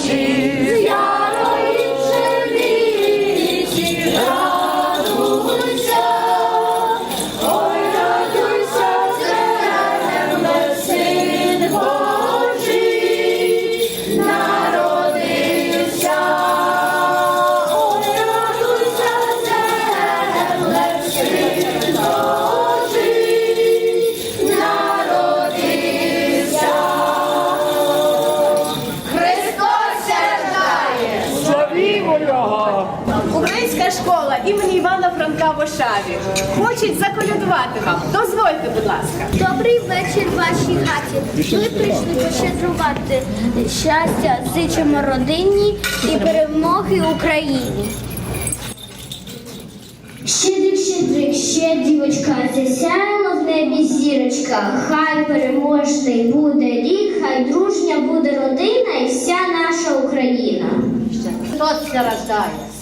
ti. Українська школа імені Івана Франка в Ошаві. Хочуть заколядувати вам. Дозвольте, будь ласка. Добрий вечір вашій хаті. Ми прийшли пощедрувати щастя, зичимо родині і перемоги Україні. Щедрик, щедрик, ще дівочка, засяяла в небі зірочка. Хай переможний буде рік, хай дружня буде родина і вся наша Україна. Христос рождає!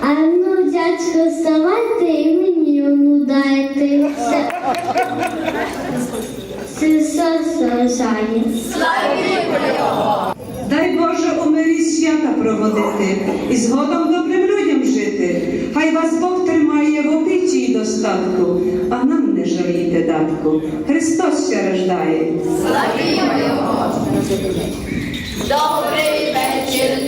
а ну, дядько, вставайте і мені одну дайте. Христос рождає. Дай Боже у мирі свята проводити і згодом добрим людям жити. Хай вас Бог тримає в опіці й достатку, а нам не жалійте датку. Христос ся рождає. Добрий вечір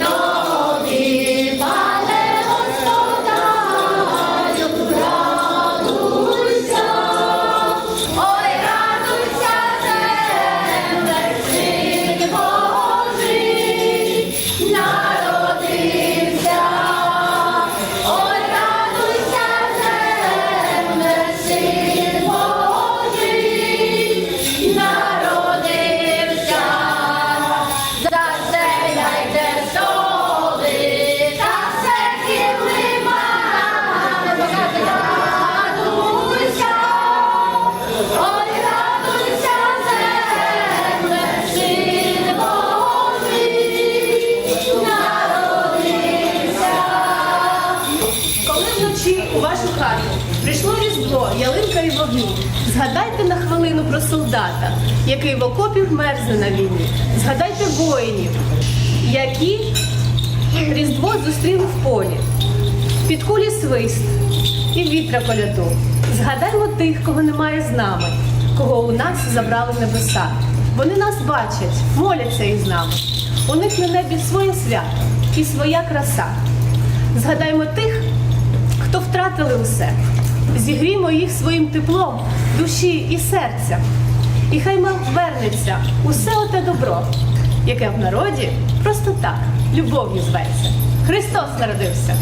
прийшло різдво, ялинка і вогні, згадайте на хвилину про солдата, який в окопі мерзне на війні. Згадайте воїнів, які різдво зустріли в полі. Під кулі свист і вітра коляду. Згадаймо тих, кого немає з нами, кого у нас забрали небеса. Вони нас бачать, моляться із нами. У них на небі своє свято і своя краса. Згадаймо тих, хто втратили усе. Зігрімо їх своїм теплом, душі і серця. І хай нам вернеться усе оте добро, яке в народі просто так, любов'ю зветься. Христос народився.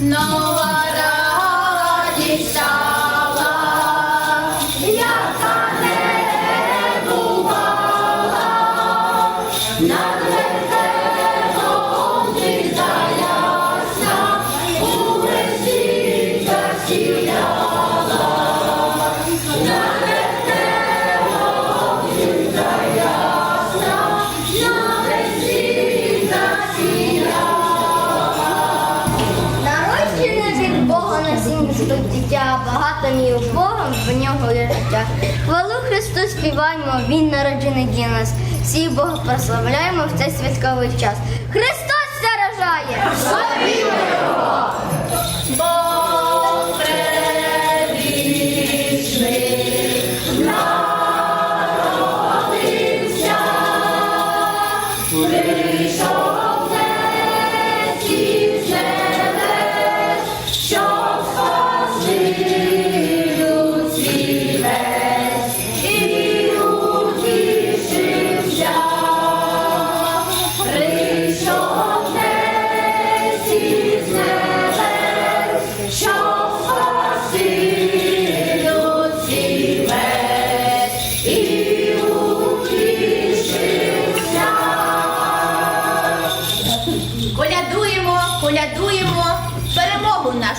Нова радість В нього є життя. Хвалу Христу співаємо, Він народжений для нас. Всі Бога прославляємо в цей святковий час. Христос заражає! Бог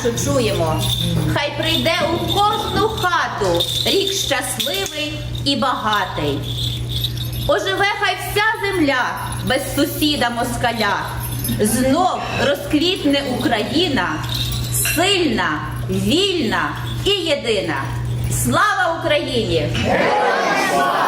нашу чуємо. Хай прийде у кожну хату рік щасливий і багатий. Оживе хай вся земля без сусіда москаля. Знов розквітне Україна, сильна, вільна і єдина. Слава Україні! Сієм,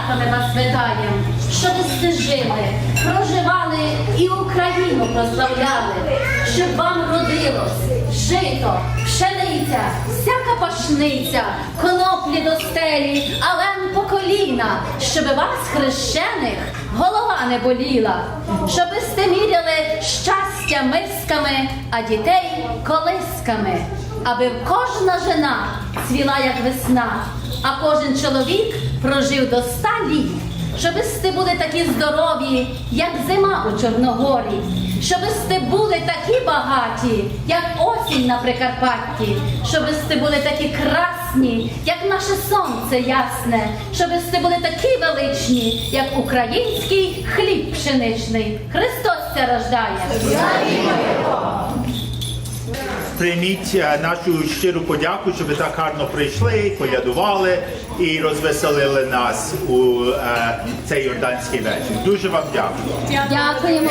зі святами вас вітаєм, щоб ви жили, проживали і Україну прославляли, щоб вам родилось жито, пшениця, всяка пашниця, коноплі до стелі, ален по коліна, щоб вас хрещених голова не боліла, щоб сте міряли щастя мисками, а дітей колисками аби кожна жена цвіла, як весна, а кожен чоловік прожив до ста літ, щоби сти були такі здорові, як зима у Чорногорі, щоби сти були такі багаті, як осінь на Прикарпатті, щоби сти були такі красні, як наше сонце ясне, щоби сти були такі величні, як український хліб пшеничний. Христос ся рождає. Прийміть е, нашу щиру подяку, що ви так гарно прийшли, колядували і розвеселили нас у е, цей йорданський вечір. Дуже вам дякую. Дякуємо Дякуємо.